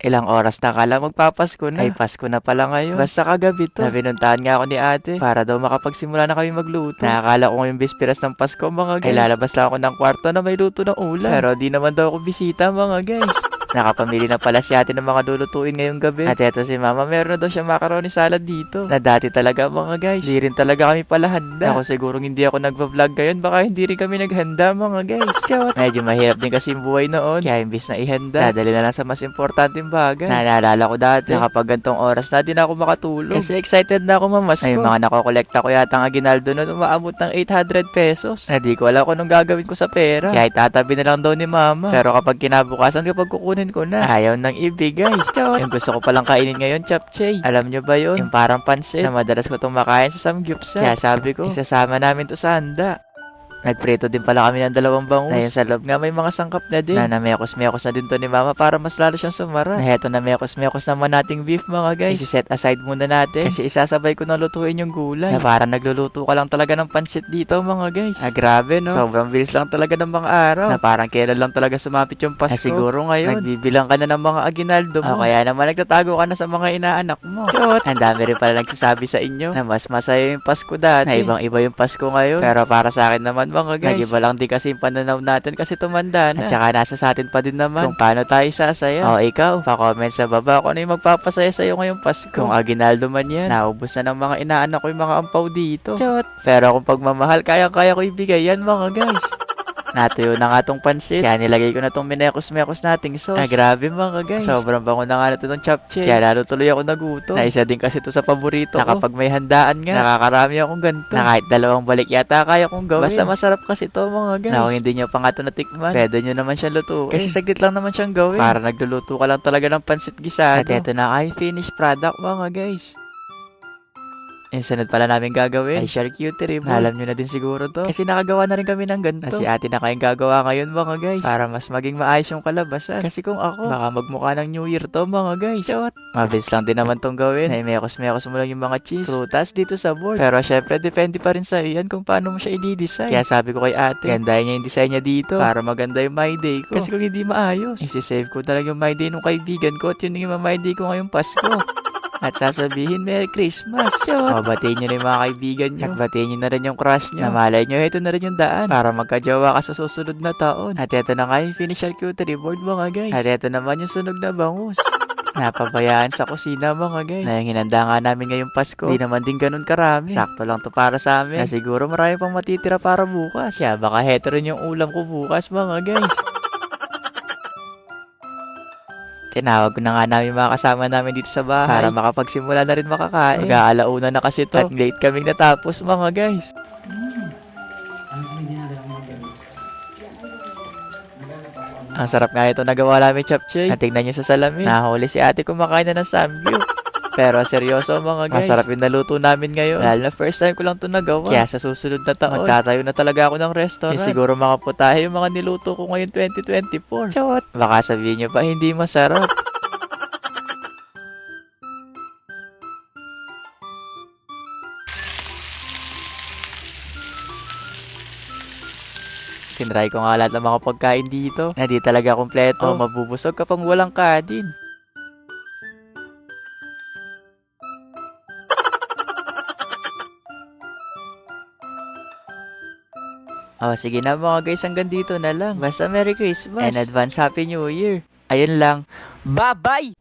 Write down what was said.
Ilang oras na kala magpapasko na. Ay, Pasko na pala ngayon. Basta kagabi to. Nabinuntahan nga ako ni ate para daw makapagsimula na kami magluto. Nakakala ko ngayong bisperas ng Pasko mga guys. Ay, lalabas lang ako ng kwarto na may luto ng ulam. Pero di naman daw ako bisita mga guys. Nakapamili na pala si ate ng mga lulutuin ngayong gabi. At eto si mama, meron na daw siya macaroni salad dito. Na dati talaga mga guys. Di rin talaga kami pala handa. Ako siguro hindi ako nagva-vlog ngayon, baka hindi rin kami naghanda mga guys. Chot. Medyo mahirap din kasi yung buhay noon. Kaya imbis na ihanda, dadali na lang sa mas importanteng bagay. Naalala ko dati, na kapag gantong oras na din ako makatulog. Kasi excited na ako mamasko. Ay, mga nakokolekta ko yata ng aginaldo noon, umaabot ng 800 pesos. Na di ko alam kung anong gagawin ko sa pera. Kaya itatabi na lang daw ni mama. Pero kapag kinabukasan, kapag kukunin ko na, ayaw nang ibigay. Chot. Yung gusto ko palang kainin ngayon, chapchay. Alam nyo ba yun? Yung parang pansit na madalas ko itong makain sa samgyupsal. Kaya sabi ko, isasama namin to sa handa. Nagprito din pala kami ng dalawang bangus. Yun sa loob nga may mga sangkap na din. Na namekos-mekos na din to ni mama para mas lalo siyang sumara. Na heto na mekos-mekos naman nating beef mga guys. Isi-set aside muna natin. Kasi isasabay ko na lutuin yung gulay. Na parang nagluluto ka lang talaga ng pansit dito mga guys. Ah grabe no. Sobrang bilis lang talaga ng mga araw. Na parang kailan lang talaga sumapit yung Pasko. Na siguro ngayon. Nagbibilang ka na ng mga aginaldo mo. O kaya naman nagtatago ka na sa mga inaanak mo. Chot. Ang dami rin pala nagsasabi sa inyo na mas masaya yung Pasko dati. Na ibang iba yung Pasko ngayon. Pero para sa akin naman mga guys. Nag-iba lang din kasi yung pananaw natin kasi tumanda na. At saka nasa sa atin pa din naman kung paano tayo sasaya. O ikaw, pa-comment sa baba kung ano yung magpapasaya sa'yo ngayong Pasko. Kung aginaldo man yan, naubos na ng mga inaanak ko yung mga ampaw dito. Chot. Pero kung pagmamahal, kaya-kaya ko ibigay yan mga guys. Natuyo na nga tong pansit. Kaya nilagay ko na tong minekos-mekos nating sauce. Ah, grabe mga guys. Sobrang bango na nga na to ng chapche. Kaya lalo tuloy ako nagutom. Na isa din kasi to sa paborito na ko. kapag may handaan nga, nakakarami akong ganito. Na kahit dalawang balik yata kaya kong gawin. Basta masarap kasi to mga guys. Na kung hindi nyo pa nga to natikman, pwede nyo naman siyang lutuin. Kasi saglit lang naman siyang gawin. Para nagluluto ka lang talaga ng pansit gisado. At eto na ay finished product mga guys. Yung sunod pala namin gagawin ay charcuterie board. Alam nyo na din siguro to. Kasi nakagawa na rin kami ng ganito. Kasi ate na kayong gagawa ngayon mga guys. Para mas maging maayos yung kalabasan. Kasi kung ako, baka magmukha ng New Year to mga guys. Chot. Mabilis lang din naman tong gawin. Ay mekos-mekos mo lang yung mga cheese. Prutas dito sa board. Pero syempre, depende pa rin sa yan kung paano mo siya i-design. Kaya sabi ko kay ate, gandahin niya yung design niya dito. Para maganda yung my day ko. Kasi kung hindi maayos, isi-save ko talaga yung my day ng kaibigan ko. At yun yung my day ko ngayong Pasko. At sasabihin, Merry Christmas. Sure. O, batiin nyo na yung mga kaibigan nyo. At batiin nyo na rin yung crush nyo. Na malay nyo, ito na rin yung daan. Para magkajawa ka sa susunod na taon. At ito na nga yung finish charcuterie board mga guys. At ito naman yung sunog na bangus. Napabayaan sa kusina mga guys. Na yung hinanda nga namin ngayong Pasko. Di naman din ganun karami. Sakto lang to para sa amin. Na siguro marami pang matitira para bukas. Kaya baka heto rin yung ulam ko bukas mga guys. Tinawag na nga namin mga kasama namin dito sa bahay para makapagsimula na rin makakain. Mag-aalauna na kasi to at late kaming natapos mga guys. Ang sarap nga ito nagawa namin chapchay. Natingnan nyo sa salamin. Nahuli si ate kumakain na ng samgyup. Pero seryoso mga guys. Masarap yung naluto namin ngayon. Dahil na first time ko lang ito nagawa. Kaya sa susunod na taon, magtatayo na talaga ako ng restaurant. Eh, siguro makaputahe yung mga niluto ko ngayon 2024. Chot! Baka sabihin nyo pa, hindi masarap. Tinry ko nga lahat ng mga pagkain dito na di talaga kompleto. Oh, mabubusog ka pang walang kanin. Oh, sige na mga guys, hanggang dito na lang. Basta Merry Christmas and advance Happy New Year. Ayun lang. Bye-bye!